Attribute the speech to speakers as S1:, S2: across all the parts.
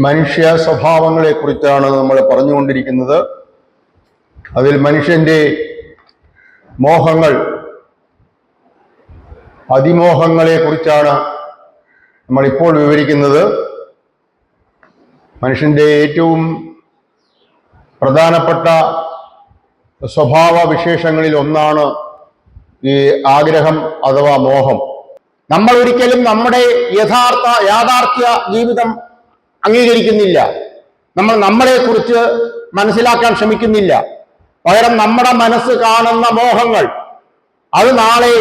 S1: മനുഷ്യ സ്വഭാവങ്ങളെ കുറിച്ചാണ് നമ്മൾ പറഞ്ഞുകൊണ്ടിരിക്കുന്നത്. അതിൽ മനുഷ്യന്റെ മോഹങ്ങൾ അതിമോഹങ്ങളെ കുറിച്ചാണ് നമ്മൾ ഇപ്പോൾ വിവരിക്കുന്നത്. മനുഷ്യന്റെ ഏറ്റവും പ്രധാനപ്പെട്ട സ്വഭാവ വിശേഷങ്ങളിൽ ഒന്നാണ് ഈ ആഗ്രഹം അഥവാ മോഹം.
S2: നമ്മൾ ഒരിക്കലും നമ്മുടെ യഥാർത്ഥ യാഥാർത്ഥ്യ ജീവിതം അംഗീകരിക്കുന്നില്ല. നമ്മൾ നമ്മളെ കുറിച്ച് മനസ്സിലാക്കാൻ ശ്രമിക്കുന്നില്ല. പകരം നമ്മുടെ മനസ്സ് കാണുന്ന മോഹങ്ങൾ അത് നാളെ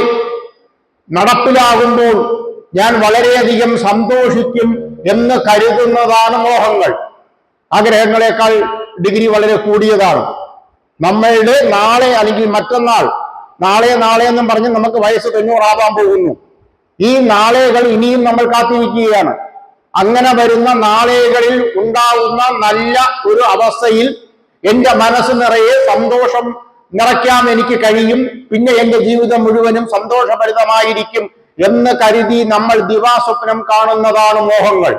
S2: നടപ്പിലാകുമ്പോൾ ഞാൻ വളരെയധികം സന്തോഷിക്കും എന്ന് കരുതുന്നതാണ് മോഹങ്ങൾ. ആഗ്രഹങ്ങളെക്കാൾ ഡിഗ്രി വളരെ കൂടിയതാണ്. നമ്മളുടെ നാളെ അല്ലെങ്കിൽ മറ്റന്നാൾ നാളെ നാളെ എന്നും പറഞ്ഞ് നമുക്ക് വയസ്സ് തൊണ്ണൂറാവാൻ പോകുന്നു. ഈ നാളെകൾ ഇനിയും നമ്മൾ കാത്തിരിക്കുകയാണ്. അങ്ങനെ വരുന്ന നാളുകളിൽ ഉണ്ടാവുന്ന നല്ല ഒരു അവസ്ഥയിൽ എന്റെ മനസ്സ് നിറയെ സന്തോഷം നിറയ്ക്കാൻ എനിക്ക് കഴിയും. പിന്നെ എന്റെ ജീവിതം മുഴുവനും സന്തോഷഭരിതമായിരിക്കും എന്ന് കരുതി നമ്മൾ ദിവാസ്വപ്നം കാണുന്നതാണ് മോഹങ്ങൾ.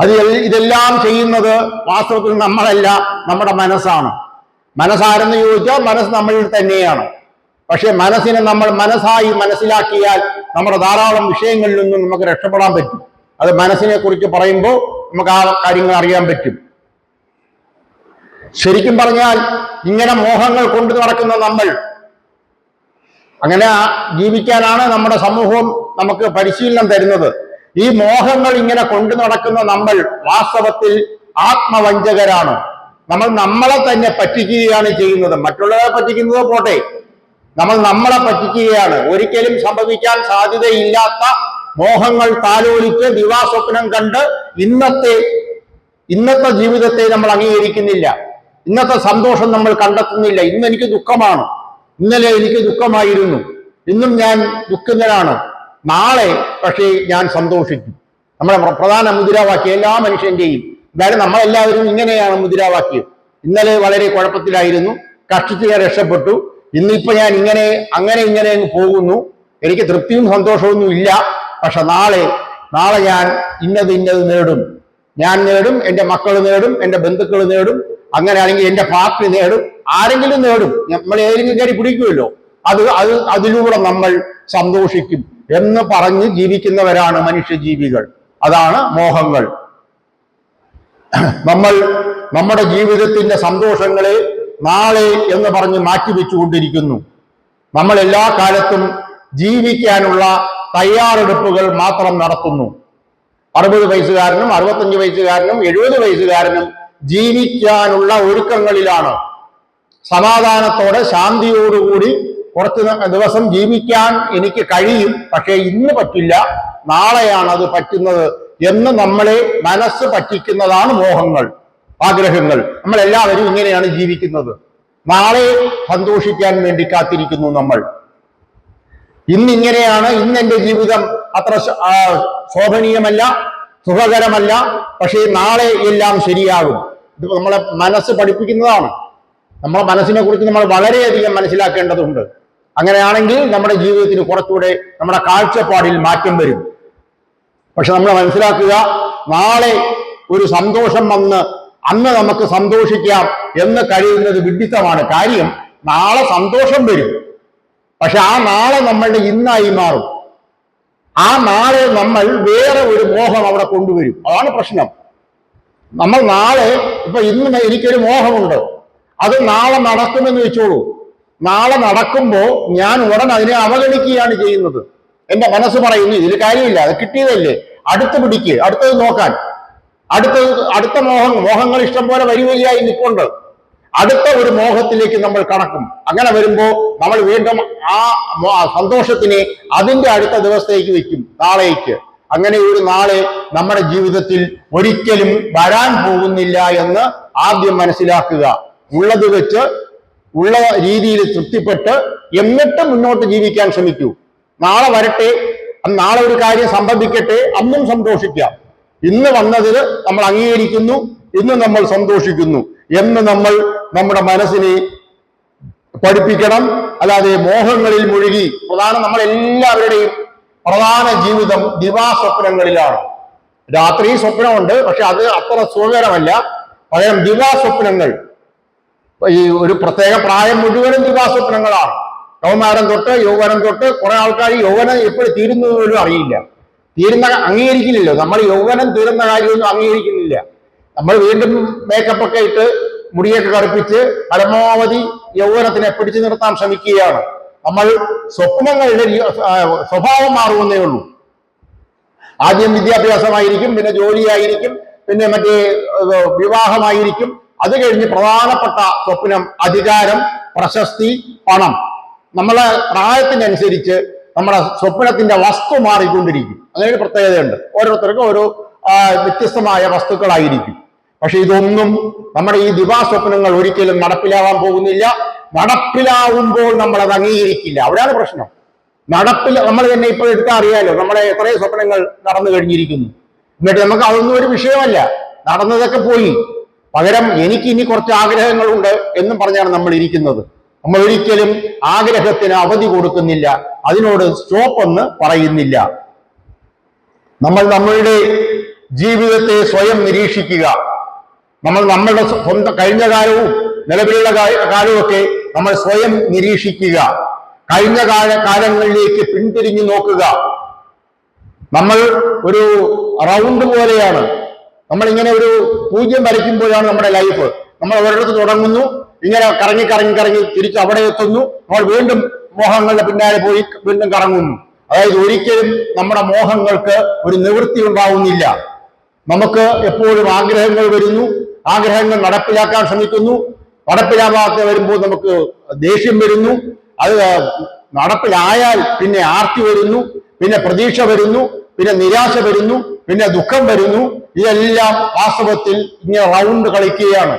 S2: അത് ഇതെല്ലാം ചെയ്യുന്നത് വാസ്തവത്തിൽ നമ്മളല്ല നമ്മുടെ മനസ്സാണ്. മനസ്സാരെന്ന് ചോദിച്ചാൽ മനസ്സ് നമ്മളിൽ തന്നെയാണ്. പക്ഷെ മനസ്സിനെ നമ്മൾ മനസ്സായി മനസ്സിലാക്കിയാൽ നമ്മുടെ ധാരാളം വിഷയങ്ങളിൽ നിന്നും നമുക്ക് രക്ഷപ്പെടാൻ പറ്റും. അത് മനസ്സിനെ കുറിച്ച് പറയുമ്പോൾ നമുക്ക് ആ കാര്യങ്ങൾ അറിയാൻ പറ്റും. ശരിക്കും പറഞ്ഞാൽ ഇങ്ങനെ മോഹങ്ങൾ കൊണ്ടു നടക്കുന്ന നമ്മൾ അങ്ങനെ ജീവിക്കാനാണ് നമ്മുടെ സമൂഹം നമുക്ക് പരിശീലനം തരുന്നത്. ഈ മോഹങ്ങൾ ഇങ്ങനെ കൊണ്ടു നടക്കുന്ന നമ്മൾ വാസ്തവത്തിൽ ആത്മവഞ്ചകരാണ്. നമ്മൾ നമ്മളെ തന്നെ പറ്റിക്കുകയാണ് ചെയ്യുന്നത്. മറ്റുള്ളവരെ പറ്റിക്കുന്നത് പോട്ടെ. നമ്മൾ നമ്മളെ പറ്റിക്കുകയാണ്. ഒരിക്കലും സംഭവിക്കാൻ സാധ്യതയില്ലാത്ത മോഹങ്ങൾ താലോലിച്ച് ദിവാസ്വപ്നം കണ്ട് ഇന്നത്തെ ഇന്നത്തെ ജീവിതത്തെ നമ്മൾ അംഗീകരിക്കുന്നില്ല. ഇന്നത്തെ സന്തോഷം നമ്മൾ കണ്ടെത്തുന്നില്ല. ഇന്ന് എനിക്ക് ദുഃഖമാണ്. ഇന്നലെ എനിക്ക് ദുഃഖമായിരുന്നു. ഇന്നും ഞാൻ ദുഃഖിതനാണ്. നാളെ പക്ഷേ ഞാൻ സന്തോഷിക്കും. നമ്മുടെ പ്ര- പ്രധാന മുദ്രാവാക്യം എല്ലാ മനുഷ്യന്റെയും. എന്തായാലും നമ്മളെല്ലാവരും ഇങ്ങനെയാണ് മുദ്രാവാക്യം. ഇന്നലെ വളരെ കുഴപ്പത്തിലായിരുന്നു. കഷ്ടിച്ച് ഞാൻ രക്ഷപ്പെട്ടു. ഇന്നിപ്പോ ഞാൻ ഇങ്ങനെ അങ്ങനെ ഇങ്ങനെ പോകുന്നു. എനിക്ക് തൃപ്തിയും സന്തോഷമൊന്നും ഇല്ല പക്ഷെ നാളെ നാളെ ഞാൻ ഇന്നത് ഇന്നത് നേടും. ഞാൻ നേടും എന്റെ മക്കൾ നേടും എന്റെ ബന്ധുക്കൾ നേടും അങ്ങനെയാണെങ്കിൽ എന്റെ പാർട്ടി നേടും ആരെങ്കിലും നേടും. നമ്മൾ ഏതെങ്കിലും കയറി പിടിക്കുമല്ലോ. അത് അത് അതിലൂടെ നമ്മൾ സന്തോഷിക്കും എന്ന് പറഞ്ഞ് ജീവിക്കുന്നവരാണ് മനുഷ്യജീവികൾ. അതാണ് മോഹങ്ങൾ. നമ്മൾ നമ്മുടെ ജീവിതത്തിന്റെ സന്തോഷങ്ങളെ നാളെ എന്ന് പറഞ്ഞ് മാറ്റിവെച്ചുകൊണ്ടിരിക്കുന്നു. നമ്മൾ എല്ലാ കാലത്തും ജീവിക്കാനുള്ള തയ്യാറെടുപ്പുകൾ മാത്രം നടത്തുന്നു. അറുപത് വയസ്സുകാരനും അറുപത്തഞ്ച് വയസ്സുകാരനും എഴുപത് വയസ്സുകാരനും ജീവിക്കാനുള്ള ഒരുക്കങ്ങളിലാണ്. സമാധാനത്തോടെ ശാന്തിയോടുകൂടി കുറച്ച് ദിവസം ജീവിക്കാൻ എനിക്ക് കഴിയും. പക്ഷേ ഇന്ന് പറ്റില്ല. നാളെയാണ് അത് പറ്റുന്നത് എന്ന് നമ്മളെ മനസ്സ് പറ്റിക്കുന്നതാണ് മോഹങ്ങൾ ആഗ്രഹങ്ങൾ. നമ്മളെല്ലാവരും ഇങ്ങനെയാണ് ജീവിക്കുന്നത്. നാളെ സന്തോഷിക്കാൻ വേണ്ടി കാത്തിരിക്കുന്നു നമ്മൾ. ഇന്നിങ്ങനെയാണ് ഇന്ന് എന്റെ ജീവിതം. അത്ര ശോഭനീയമല്ല സുഖകരമല്ല പക്ഷേ നാളെ എല്ലാം ശരിയാകും. ഇത് നമ്മളെ മനസ്സ് പഠിപ്പിക്കുന്നതാണ്. നമ്മളെ മനസ്സിനെ കുറിച്ച് നമ്മൾ വളരെയധികം മനസ്സിലാക്കേണ്ടതുണ്ട്. അങ്ങനെയാണെങ്കിൽ നമ്മുടെ ജീവിതത്തിന് കുറച്ചുകൂടെ നമ്മുടെ കാഴ്ചപ്പാടിൽ മാറ്റം വരും. പക്ഷെ നമ്മൾ മനസ്സിലാക്കുക നാളെ ഒരു സന്തോഷം വന്ന് അന്ന് നമുക്ക് സന്തോഷിക്കാം എന്ന് കഴിയുന്നത് വിഡിത്തമാണ് കാര്യം നാളെ സന്തോഷം വരും. പക്ഷെ ആ നാളെ നമ്മളുടെ ഇന്നായി മാറും. ആ നാളെ നമ്മൾ വേറെ ഒരു മോഹം അവിടെ കൊണ്ടുവരും. അതാണ് പ്രശ്നം. നമ്മൾ നാളെ ഇപ്പൊ ഇന്ന് എനിക്കൊരു മോഹമുണ്ട്. അത് നാളെ നടക്കുമെന്ന് വെച്ചോളൂ. നാളെ നടക്കുമ്പോ ഞാൻ ഉടൻ അതിനെ അവഗണിക്കുകയാണ് ചെയ്യുന്നത്. എന്റെ മനസ്സ് പറയുന്നു ഇതിൽ കാര്യമില്ല അത് കിട്ടിയതല്ലേ? അടുത്ത് പിടിക്ക് അടുത്തത് നോക്കാൻ. അടുത്തത് അടുത്ത മോഹം മോഹങ്ങൾ ഇഷ്ടം പോലെ വരിവരിയായി നിൽപ്പുണ്ട് അടുത്ത ഒരു മോഹത്തിലേക്ക് നമ്മൾ കടക്കും. അങ്ങനെ വരുമ്പോൾ നമ്മൾ വീണ്ടും ആ സന്തോഷത്തിനെ അതിന്റെ അടുത്ത ദിവസത്തേക്ക് വെക്കും നാളേക്ക്. അങ്ങനെ ഒരു നാളെ നമ്മുടെ ജീവിതത്തിൽ ഒരിക്കലും വരാൻ പോകുന്നില്ല എന്ന് ആദ്യം മനസ്സിലാക്കുക. ഉള്ളത് വെച്ച് ഉള്ള രീതിയിൽ തൃപ്തിപ്പെട്ട് എന്നിട്ട് മുന്നോട്ട് ജീവിക്കാൻ ശ്രമിക്കൂ. നാളെ വരട്ടെ നാളെ ഒരു കാര്യം സംഭവിക്കട്ടെ അന്നും സന്തോഷിക്കാം. ഇന്ന് വന്നതിൽ നമ്മൾ അംഗീകരിക്കുന്നു ഇന്ന് നമ്മൾ സന്തോഷിക്കുന്നു. എന്ന് നമ്മൾ നമ്മുടെ മനസ്സിനെ പഠിപ്പിക്കണം. അല്ലാതെ മോഹങ്ങളിൽ മുഴുകി പ്രധാന നമ്മളെല്ലാവരുടെയും പ്രധാന ജീവിതം ദിവാസ്വപ്നങ്ങളിലാണ്. രാത്രി സ്വപ്നമുണ്ട് പക്ഷെ അത് അത്ര സുഖകരമല്ല. പകരം ദിവാസ്വപ്നങ്ങൾ. ഈ ഒരു പ്രത്യേക പ്രായം മുഴുവനും ദിവാസ്വപ്നങ്ങളാണ്. കൗമാരം തൊട്ട് യൗവനം തൊട്ട് കുറെ ആൾക്കാർ യൗവനം എപ്പോഴും തീരുന്നതുപോലും അറിയില്ല. തീരുന്ന അംഗീകരിക്കുന്നില്ല. നമ്മൾ യൗവനം തീരുന്ന കാര്യമൊന്നും അംഗീകരിക്കുന്നില്ല. നമ്മൾ വീണ്ടും മേക്കപ്പ് ഒക്കെ ഇട്ട് മുടിയൊക്കെ കറുപ്പിച്ച് പരമാവധി യൗവനത്തിനെ പിടിച്ചു നിർത്താൻ ശ്രമിക്കുകയാണ്. നമ്മൾ സ്വപ്നങ്ങളുടെ സ്വഭാവം മാറുമെന്നേ ഉള്ളൂ. ആദ്യം വിദ്യാഭ്യാസമായിരിക്കും പിന്നെ ജോലിയായിരിക്കും പിന്നെ മറ്റേ വിവാഹമായിരിക്കും. അത് കഴിഞ്ഞ് പ്രധാനപ്പെട്ട സ്വപ്നം അധികാരം പ്രശസ്തി പണം. നമ്മളെ പ്രായത്തിനനുസരിച്ച് നമ്മുടെ സ്വപ്നത്തിന്റെ വസ്തു മാറിക്കൊണ്ടിരിക്കും. അങ്ങനെ ഒരു പ്രത്യേകതയുണ്ട്. ഓരോരുത്തർക്കും ഓരോ വ്യത്യസ്തമായ വസ്തുക്കളായിരിക്കും. പക്ഷെ ഇതൊന്നും നമ്മുടെ ഈ ദിവാസ്വപ്നങ്ങൾ ഒരിക്കലും നടപ്പിലാവാൻ പോകുന്നില്ല. നടപ്പിലാവുമ്പോൾ നമ്മൾ അത് അംഗീകരിക്കില്ല. അവിടെയാണ് പ്രശ്നം. നടപ്പിൽ നമ്മൾ തന്നെ ഇപ്പോൾ എടുത്താൽ അറിയാലോ നമ്മളെ എത്രയോ സ്വപ്നങ്ങൾ നടന്നു കഴിഞ്ഞിരിക്കുന്നു. എന്നിട്ട് നമുക്ക് അതൊന്നും ഒരു വിഷയമല്ല. നടന്നതൊക്കെ പോയി. പകരം എനിക്ക് ഇനി കുറച്ച് ആഗ്രഹങ്ങളുണ്ട് എന്നും പറഞ്ഞാണ് നമ്മൾ ഇരിക്കുന്നത്. നമ്മൾ ഒരിക്കലും ആഗ്രഹത്തിന് അവധി കൊടുക്കുന്നില്ല. അതിനോട് സ്റ്റോപ്പ് എന്ന് പറയുന്നില്ല. നമ്മൾ നമ്മളുടെ ജീവിതത്തെ സ്വയം നിരീക്ഷിക്കുക. നമ്മൾ നമ്മളുടെ സ്വന്തം കഴിഞ്ഞ കാലവും നിലവിലുള്ള കാലവുമൊക്കെ നമ്മൾ സ്വയം നിരീക്ഷിക്കുക. കഴിഞ്ഞ കാല കാലങ്ങളിലേക്ക് പിന്തിരിഞ്ഞു നോക്കുക. നമ്മൾ ഒരു റൗണ്ട് പോലെയാണ്. നമ്മൾ ഇങ്ങനെ ഒരു പൂജ്യം വരയ്ക്കുമ്പോഴാണ് നമ്മുടെ ലൈഫ്. നമ്മൾ ഒരിടത്ത് തുടങ്ങുന്നു ഇങ്ങനെ കറങ്ങി കറങ്ങി കറങ്ങി തിരിച്ച് അവിടെ എത്തുന്നു. നമ്മൾ വീണ്ടും മോഹങ്ങളുടെ പിന്നാലെ പോയി വീണ്ടും കറങ്ങുന്നു അതായത് ഒരിക്കലും നമ്മുടെ മോഹങ്ങൾക്ക് ഒരു നിവൃത്തി ഉണ്ടാവുന്നില്ല. നമുക്ക് എപ്പോഴും ആഗ്രഹങ്ങൾ വരുന്നു. ആഗ്രഹങ്ങൾ നടപ്പിലാക്കാൻ ശ്രമിക്കുന്നു. നടപ്പിലാവാതെ വരുമ്പോൾ നമുക്ക് ദേഷ്യം വരുന്നു. അത് നടപ്പിലായാൽ പിന്നെ ആർത്തി വരുന്നു പിന്നെ പ്രതീക്ഷ വരുന്നു പിന്നെ നിരാശ വരുന്നു പിന്നെ ദുഃഖം വരുന്നു. ഇതെല്ലാം വാസ്തവത്തിൽ ഇങ്ങനെ റൗണ്ട് കളിക്കുകയാണ്.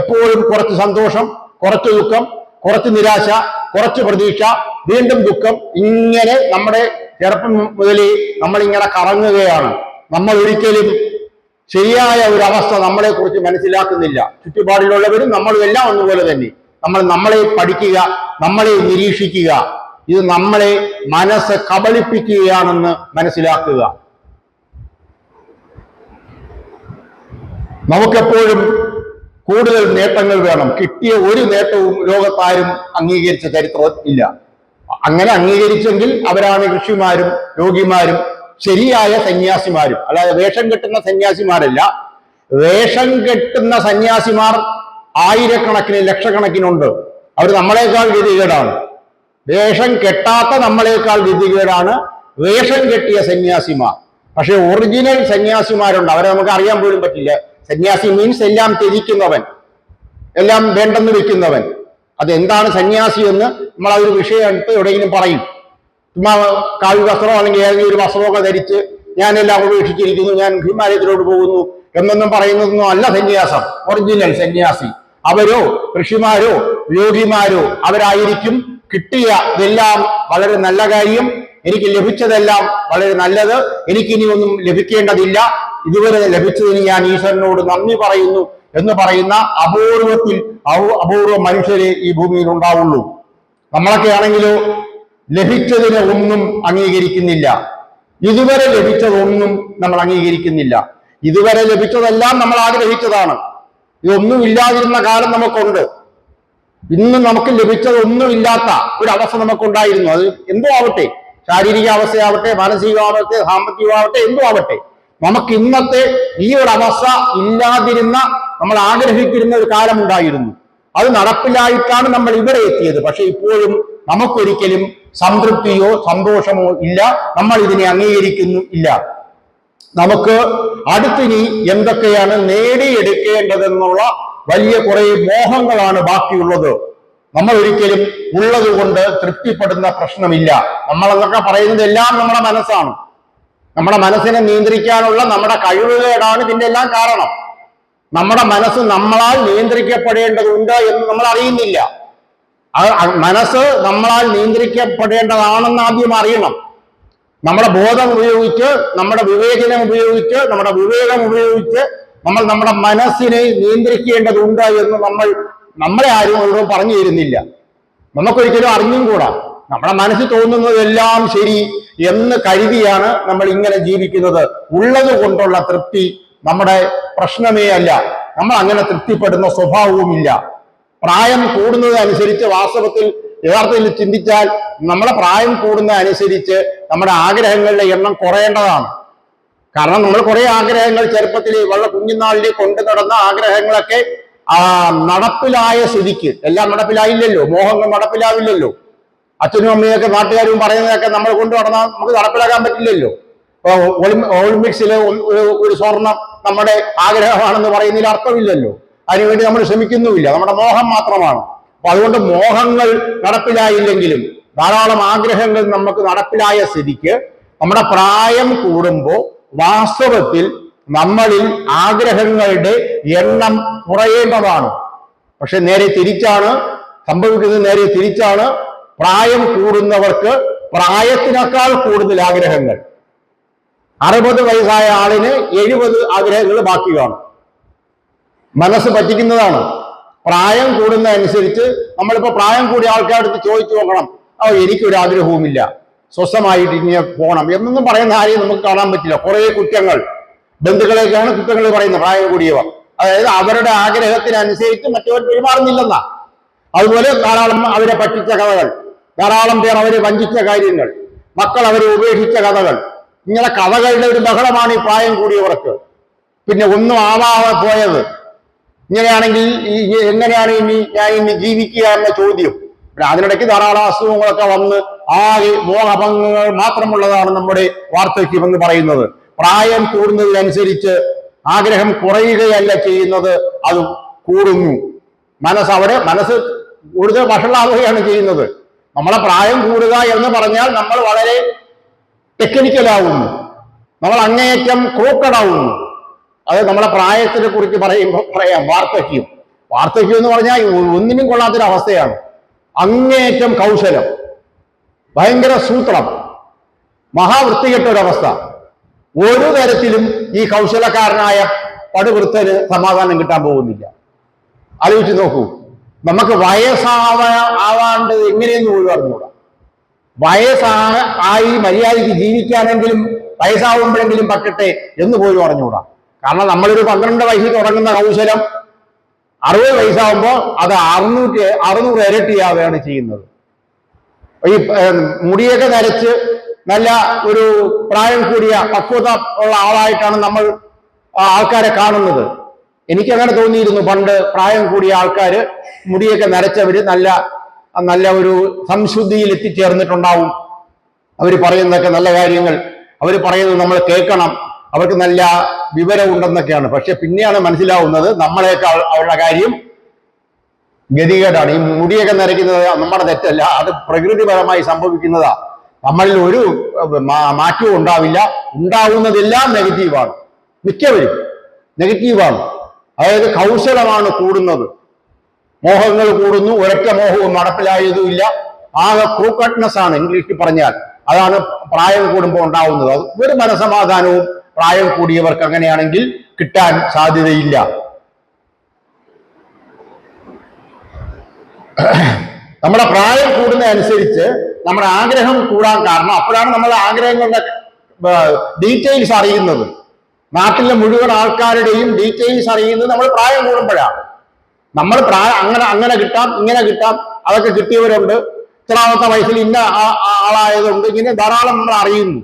S2: എപ്പോഴും കുറച്ച് സന്തോഷം കുറച്ച് ദുഃഖം കുറച്ച് നിരാശ കുറച്ച് പ്രതീക്ഷ വീണ്ടും ദുഃഖം ഇങ്ങനെ നമ്മുടെ ചെറുപ്പം മുതലേ നമ്മളിങ്ങനെ കറങ്ങുകയാണ്. നമ്മൾ ഒരിക്കലും ശരിയായ ഒരു അവസ്ഥ നമ്മളെ കുറിച്ച് മനസ്സിലാക്കുന്നില്ല. ചുറ്റുപാടിലുള്ളവരും നമ്മളും എല്ലാം ഒന്നുപോലെ തന്നെ. നമ്മൾ നമ്മളെ പഠിക്കുക നമ്മളെ നിരീക്ഷിക്കുക. ഇത് നമ്മളെ മനസ്സ് കബളിപ്പിക്കുകയാണെന്ന് മനസ്സിലാക്കുക. നമുക്കെപ്പോഴും കൂടുതൽ നേട്ടങ്ങൾ വേണം. കിട്ടിയ ഒരു നേട്ടവും ലോകത്താരും അംഗീകരിച്ച ചരിത്രം ഇല്ല. അങ്ങനെ അംഗീകരിച്ചെങ്കിൽ അവരാണ് ഋഷിമാരും യോഗിമാരും ശരിയായ സന്യാസിമാരും അല്ലാതെ വേഷം കെട്ടുന്ന സന്യാസിമാരല്ല. വേഷം കെട്ടുന്ന സന്യാസിമാർ ആയിരക്കണക്കിന് ലക്ഷക്കണക്കിനുണ്ട്. അവർ നമ്മളെക്കാൾ വിധികേടാണ്. വേഷം കെട്ടാത്ത നമ്മളെക്കാൾ വിധികേടാണ് വേഷം കെട്ടിയ സന്യാസിമാർ. പക്ഷെ ഒറിജിനൽ സന്യാസിമാരുണ്ട്. അവരെ നമുക്ക് അറിയാൻ പോലും പറ്റില്ല. സന്യാസി മീൻസ് എല്ലാം ത്യജിക്കുന്നവൻ. എല്ലാം വേണ്ടെന്ന് വെക്കുന്നവൻ. അതെന്താണ് സന്യാസി എന്ന് നമ്മൾ ആ ഒരു വിഷയം എടുത്ത് എവിടെയെങ്കിലും പറയും. കാവ്യ വസ്ത്രമോ അല്ലെങ്കിൽ ഏതെങ്കിലും ഒരു വസ്ത്രമൊക്കെ ധരിച്ച് ഞാനെല്ലാം ഉപേക്ഷിച്ചിരിക്കുന്നു ഞാൻ ഹിമാലയത്തിലോട്ട് പോകുന്നു എന്നൊന്നും പറയുന്നതൊന്നും അല്ല സന്യാസം ഒറിജിനൽ സന്യാസി. അവരോ ഋഷിമാരോ യോഗിമാരോ അവരായിരിക്കും കിട്ടിയ ഇതെല്ലാം വളരെ നല്ല കാര്യം എനിക്ക് ലഭിച്ചതെല്ലാം വളരെ നല്ലത് എനിക്കിനി ഒന്നും ലഭിക്കേണ്ടതില്ല ഇതുവരെ ലഭിച്ചതിന് ഞാൻ ഈശ്വരനോട് നന്ദി പറയുന്നു എന്ന് പറയുന്ന അപൂർവത്തിൽ അപൂർവ മനുഷ്യരെ ഈ ഭൂമിയിൽ ഉണ്ടാവുള്ളൂ. നമ്മളൊക്കെ ആണെങ്കിലോ ലഭിച്ചതിനെ ഒന്നും അംഗീകരിക്കുന്നില്ല. ഇതുവരെ ലഭിച്ചതൊന്നും നമ്മൾ അംഗീകരിക്കുന്നില്ല. ഇതുവരെ ലഭിച്ചതെല്ലാം നമ്മൾ ആഗ്രഹിച്ചതാണ്. ഇതൊന്നും ഇല്ലാതിരുന്ന കാലം നമുക്കുണ്ട്. ഇന്ന് നമുക്ക് ലഭിച്ചതൊന്നുമില്ലാത്ത ഒരു അവസ്ഥ നമുക്കുണ്ടായിരുന്നു. അത് എന്തോ ആവട്ടെ? ശാരീരിക അവസ്ഥയാവട്ടെ മാനസികമാവട്ടെ സാമ്പത്തികമാവട്ടെ എന്തോ ആവട്ടെ? നമുക്ക് ഇന്നത്തെ ഈ ഒരു അവസ്ഥ ഇല്ലാതിരുന്ന നമ്മൾ ആഗ്രഹിച്ചിരുന്ന ഒരു കാലമുണ്ടായിരുന്നു. അത് നടപ്പിലായിട്ടാണ് നമ്മൾ ഇവിടെ എത്തിയത്. പക്ഷെ ഇപ്പോഴും നമുക്കൊരിക്കലും സംതൃപ്തിയോ സന്തോഷമോ ഇല്ല. നമ്മൾ ഇതിനെ അംഗീകരിക്കുന്നു ഇല്ല. നമുക്ക് അടുത്തിനി എന്തൊക്കെയാണ് നേടിയെടുക്കേണ്ടതെന്നുള്ള വലിയ കുറെ മോഹങ്ങളാണ് ബാക്കിയുള്ളത്. നമ്മൾ ഒരിക്കലും ഉള്ളത് കൊണ്ട് തൃപ്തിപ്പെടുന്ന പ്രശ്നമില്ല. നമ്മൾ എന്നൊക്കെ പറയുന്നത് എല്ലാം നമ്മുടെ മനസ്സാണ്. നമ്മുടെ മനസ്സിനെ നിയന്ത്രിക്കാനുള്ള നമ്മുടെ കഴിവുകേടാണ് ഇതിന്റെ എല്ലാം കാരണം. നമ്മുടെ മനസ്സ് നമ്മളാൽ നിയന്ത്രിക്കപ്പെടേണ്ടതുണ്ട് എന്ന് നമ്മൾ അറിയുന്നില്ല അത് മനസ്സ് നമ്മളാൽ നിയന്ത്രിക്കപ്പെടേണ്ടതാണെന്ന് ആദ്യം അറിയണം. നമ്മുടെ ബോധം ഉപയോഗിച്ച് നമ്മുടെ വിവേചനം ഉപയോഗിച്ച് നമ്മുടെ വിവേകം ഉപയോഗിച്ച് നമ്മൾ നമ്മുടെ മനസ്സിനെ നിയന്ത്രിക്കേണ്ടതുണ്ട് എന്ന് നമ്മൾ നമ്മളെ ആരും ഒന്നും പറഞ്ഞു തരുന്നില്ല. നമുക്കൊരിക്കലും അറിഞ്ഞും കൂടാ. നമ്മുടെ മനസ്സിൽ തോന്നുന്നതെല്ലാം ശരി എന്ന് കരുതിയാണ് നമ്മൾ ഇങ്ങനെ ജീവിക്കുന്നത്. ഉള്ളത് കൊണ്ടുള്ള തൃപ്തി നമ്മുടെ പ്രശ്നമേ അല്ല. നമ്മൾ അങ്ങനെ തൃപ്തിപ്പെടുന്ന സ്വഭാവവുമില്ല. പ്രായം കൂടുന്നത് അനുസരിച്ച് വാസ്തവത്തിൽ യഥാർത്ഥത്തിൽ ചിന്തിച്ചാൽ നമ്മുടെ പ്രായം കൂടുന്നതനുസരിച്ച് നമ്മുടെ ആഗ്രഹങ്ങളുടെ എണ്ണം കുറയേണ്ടതാണ്. കാരണം നമ്മൾ കുറേ ആഗ്രഹങ്ങൾ ചെറുപ്പത്തിൽ വളരെ കുഞ്ഞുനാളിൽ കൊണ്ടു നടന്ന ആഗ്രഹങ്ങളൊക്കെ ആ നടപ്പിലായ സ്ഥിതിക്ക്. എല്ലാം നടപ്പിലായില്ലല്ലോ. മോഹങ്ങൾ നടപ്പിലാവില്ലല്ലോ. അച്ഛനും അമ്മയൊക്കെ നാട്ടുകാരും പറയുന്നതൊക്കെ നമ്മൾ കൊണ്ടു നടന്നാൽ നമുക്ക് നടപ്പിലാക്കാൻ പറ്റില്ലല്ലോ. ഇപ്പൊ ഒളിമ്പ- ഒളിമ്പിക്സിൽ ഒ- ഒരു- ഒരു സ്വർണം നമ്മുടെ ആഗ്രഹമാണെന്ന് പറയുന്നതിൽ അർത്ഥമില്ലല്ലോ. അതിനുവേണ്ടി നമ്മൾ ശ്രമിക്കുന്നുമില്ല. നമ്മുടെ മോഹം മാത്രമാണ്. അപ്പൊ അതുകൊണ്ട് മോഹങ്ങൾ നടപ്പിലായില്ലെങ്കിലും ധാരാളം ആഗ്രഹങ്ങൾ നമുക്ക് നടപ്പിലായ സ്ഥിതിക്ക് നമ്മുടെ പ്രായം കൂടുമ്പോൾ വാസ്തവത്തിൽ നമ്മളിൽ ആഗ്രഹങ്ങളുടെ എണ്ണം കുറയേണ്ടതാണ്. പക്ഷെ നേരെ തിരിച്ചാണ് സംഭവിക്കുന്നത് നേരെ തിരിച്ചാണ് പ്രായം കൂടുന്നവർക്ക് പ്രായത്തിനേക്കാൾ കൂടുതൽ ആഗ്രഹങ്ങൾ. അറുപത് വയസ്സായ ആളിന് എഴുപത് ആഗ്രഹങ്ങൾ ബാക്കി കാണും മനസ്സ് പറ്റിക്കുന്നതാണ്. പ്രായം കൂടുന്നതനുസരിച്ച് നമ്മളിപ്പോ പ്രായം കൂടിയ ആൾക്കാരടുത്ത് ചോദിച്ചു നോക്കണം. ഓ എനിക്കൊരു ആഗ്രഹവുമില്ല. സ്വസ്ഥമായിട്ട് ഇങ്ങനെ പോകണം എന്നൊന്നും പറയുന്ന ആരെയും നമുക്ക് കാണാൻ പറ്റില്ല. കുറേ കുറ്റങ്ങൾ. ബന്ധുക്കളെയൊക്കെയാണ് കുറ്റങ്ങൾ പറയുന്നത് പ്രായം കൂടിയവർ അതായത് അവരുടെ ആഗ്രഹത്തിനനുസരിച്ച് മറ്റവർ പെരുമാറുന്നില്ലെന്നാ. അതുപോലെ ധാരാളം അവരെ പറ്റിച്ച കഥകൾ. ധാരാളം പേർ അവരെ വഞ്ചിച്ച കാര്യങ്ങൾ. മക്കൾ അവരെ ഉപേക്ഷിച്ച കഥകൾ. ഇങ്ങനെ കഥകളുടെ ഒരു ബഹളമാണ് ഈ പ്രായം കൂടിയവർക്ക്. പിന്നെ ഒന്നും ആവാതെ പോയത്. ഇങ്ങനെയാണെങ്കിൽ എങ്ങനെയാണ് ഇനി ഞാൻ ഇനി ജീവിക്കുക എന്ന ചോദ്യം. അതിനിടയ്ക്ക് ധാരാളം അസുഖങ്ങളൊക്കെ വന്ന് ആകെ മോഹഭംഗങ്ങൾ മാത്രമുള്ളതാണ് നമ്മുടെ വാർദ്ധക്യം എന്ന് പറയുന്നത്. പ്രായം കൂടുന്നതിനനുസരിച്ച് ആഗ്രഹം കുറയുകയല്ല ചെയ്യുന്നത് അത് കൂടുന്നു. മനസ്സ് അവിടെ മനസ്സ് കൂടുതൽ വഷളാവുകയാണ് ചെയ്യുന്നത്. നമ്മളെ പ്രായം കൂടുക എന്ന് പറഞ്ഞാൽ നമ്മൾ വളരെ ടെക്നിക്കലാവുന്നു നമ്മൾ അങ്ങേയറ്റം ക്രൂക്കഡാവുന്നു അത് നമ്മളെ പ്രായത്തിനെ കുറിച്ച് പറയുമ്പോൾ പറയാം. വാർദ്ധക്യം വാർദ്ധക്യം എന്ന് പറഞ്ഞാൽ ഒന്നിനും കൊള്ളാത്തൊരു അവസ്ഥയാണ് അങ്ങേയറ്റം കൗശലം. ഭയങ്കര സൂത്രം. മഹാവൃത്തികെട്ട ഒരവസ്ഥ ഒരു തരത്തിലും ഈ കൗശലക്കാരനായ പടുവൃത്തന് സമാധാനം കിട്ടാൻ പോകുന്നില്ല. ആലോചിച്ച് നോക്കൂ. നമുക്ക് വയസ്സാവ ആവാണ്ട് എങ്ങനെയെന്ന് പോലും വയസ്സാ ആയി മര്യാദയ്ക്ക് ജീവിക്കാനെങ്കിലും വയസ്സാവുമ്പോഴെങ്കിലും പറ്റട്ടെ എന്ന് പോലും അറിഞ്ഞുകൂടാ. കാരണം നമ്മളൊരു പന്ത്രണ്ട് വയസ്സിൽ തുടങ്ങുന്ന കൗശലം അറുപത് വയസ്സാകുമ്പോൾ അത് അറുന്നൂറ്റി അറുന്നൂറ് ഇരട്ടിയാവുകയാണ് ചെയ്യുന്നത്. ഈ മുടിയൊക്കെ നരച്ച് നല്ല ഒരു പ്രായം കൂടിയ പക്വത ഉള്ള ആളായിട്ടാണ് നമ്മൾ ആൾക്കാരെ കാണുന്നത്. എനിക്കങ്ങനെ തോന്നിയിരുന്നു പണ്ട് പ്രായം കൂടിയ ആൾക്കാർ മുടിയൊക്കെ നരച്ചവർ നല്ല നല്ല ഒരു സംശുദ്ധിയിൽ എത്തിച്ചേർന്നിട്ടുണ്ടാവും. അവർ പറയുന്നതൊക്കെ നല്ല കാര്യങ്ങൾ. അവർ പറയുന്നത് നമ്മൾ കേൾക്കണം. അവർക്ക് നല്ല വിവരം വിവരമുണ്ടെന്നൊക്കെയാണ്. പക്ഷെ പിന്നെയാണ് മനസ്സിലാവുന്നത് നമ്മളെക്കാൾ അവരുടെ കാര്യം ഗതികേടാണ്. ഈ മുടിയൊക്കെ നരയ്ക്കുന്നത് നമ്മുടെ തെറ്റല്ല. അത് പ്രകൃതിപരമായി സംഭവിക്കുന്നതാ. നമ്മളിൽ ഒരു മാറ്റവും ഉണ്ടാവില്ല. ഉണ്ടാവുന്നതെല്ലാം നെഗറ്റീവാണ്. മിക്കവരും നെഗറ്റീവാണ്. അതായത് കൗശലമാണ് കൂടുന്നത്. മോഹങ്ങൾ കൂടുന്നു. ഒരൊറ്റ മോഹവും നടപ്പിലായതുമില്ല. ആകെ ക്രൂക്കട്ട്നെസ് ആണ് ഇംഗ്ലീഷിൽ പറഞ്ഞാൽ. അതാണ് പ്രായം കൂടുമ്പോൾ ഉണ്ടാവുന്നത്. അത് ഒരു മനസമാധാനവും പ്രായം കൂടിയവർക്ക് അങ്ങനെയാണെങ്കിൽ കിട്ടാൻ സാധ്യതയില്ല. നമ്മുടെ പ്രായം കൂടുന്നതനുസരിച്ച് നമ്മുടെ ആഗ്രഹം കൂടാൻ കാരണം അപ്പോഴാണ് നമ്മൾ ആഗ്രഹങ്ങളുടെ ഡീറ്റെയിൽസ് അറിയുന്നത്. നാട്ടിലെ മുഴുവൻ ആൾക്കാരുടെയും ഡീറ്റെയിൽസ് അറിയുന്നത് നമ്മൾ പ്രായം കൂടുമ്പോഴാണ്. നമ്മൾ പ്രായം അങ്ങനെ അങ്ങനെ കിട്ടാം ഇങ്ങനെ കിട്ടാം അതൊക്കെ കിട്ടിയവരുണ്ട്. ഇത്രാമത്തെ വയസ്സിൽ ഇന്ന ആളായതുണ്ട് ഇങ്ങനെ ധാരാളം നമ്മൾ അറിയുന്നു.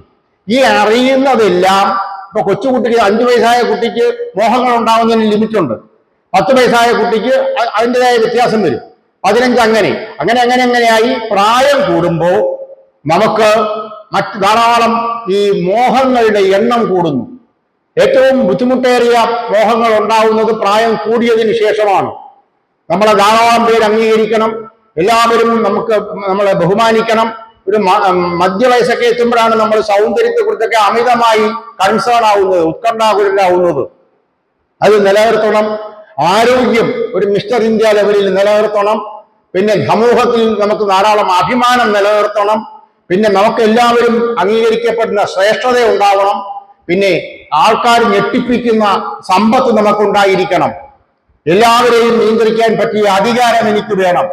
S2: ഈ അറിയുന്നതെല്ലാം ഇപ്പൊ കൊച്ചുകുട്ടിക്ക് അഞ്ചു വയസ്സായ കുട്ടിക്ക് മോഹങ്ങൾ ഉണ്ടാവുന്നതിന് ലിമിറ്റ് ഉണ്ട് പത്ത് വയസ്സായ കുട്ടിക്ക് അതിന്റെതായ വ്യത്യാസം വരും. പതിനഞ്ച് അങ്ങനെ. അങ്ങനെ അങ്ങനെ അങ്ങനെയായി പ്രായം കൂടുമ്പോൾ നമുക്ക് മറ്റ് ധാരാളം ഈ മോഹങ്ങളുടെ എണ്ണം കൂടുന്നു. ഏറ്റവും ബുദ്ധിമുട്ടേറിയ മോഹങ്ങൾ ഉണ്ടാവുന്നത് പ്രായം കൂടിയതിനു ശേഷമാണ്. നമ്മളെ ധാരാളം പേര് അംഗീകരിക്കണം. എല്ലാവരും നമുക്ക് നമ്മളെ ബഹുമാനിക്കണം. ഒരു മധ്യവയസ്സൊക്കെ എത്തുമ്പോഴാണ് നമ്മൾ സൗന്ദര്യത്തെ കുറിച്ചൊക്കെ അമിതമായി കൺസേൺ ആവുന്നത് ഉത്കണ്ഠാകുലരാവുന്നത്. അത് നിലനിർത്തണം. ആരോഗ്യം ഒരു മിസ്റ്റർ ഇന്ത്യ ലെവലിൽ നിലനിർത്തണം. പിന്നെ സമൂഹത്തിൽ നമുക്ക് ധാരാളം അഭിമാനം നിലനിർത്തണം. പിന്നെ നമുക്ക് എല്ലാവരും അംഗീകരിക്കപ്പെടുന്ന ശ്രേഷ്ഠത ഉണ്ടാവണം. പിന്നെ ആൾക്കാർ ഞെട്ടിപ്പിക്കുന്ന സമ്പത്ത് നമുക്കുണ്ടായിരിക്കണം. എല്ലാവരെയും നിയന്ത്രിക്കാൻ പറ്റിയ അധികാരം എനിക്ക് വേണം.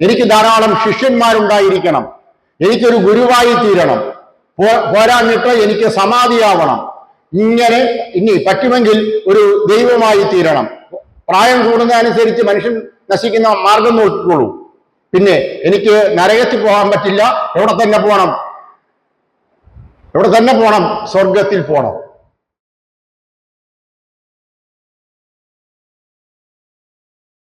S2: എനിക്ക് ധാരാളം ശിഷ്യന്മാരുണ്ടായിരിക്കണം. എനിക്കൊരു ഗുരുവായി തീരണം. പോരാഞ്ഞിട്ട് എനിക്ക് സമാധിയാവണം. ഇങ്ങനെ ഇനി പറ്റുമെങ്കിൽ ഒരു ദൈവമായി തീരണം. പ്രായം കൂടുന്നതനുസരിച്ച് മനുഷ്യൻ നശിക്കുന്ന മാർഗം നോക്കിക്കോളൂ. പിന്നെ എനിക്ക് നരകത്തിൽ പോകാൻ പറ്റില്ല. എവിടെ തന്നെ പോകണം? എവിടെ തന്നെ പോകണം? സ്വർഗത്തിൽ പോകണം.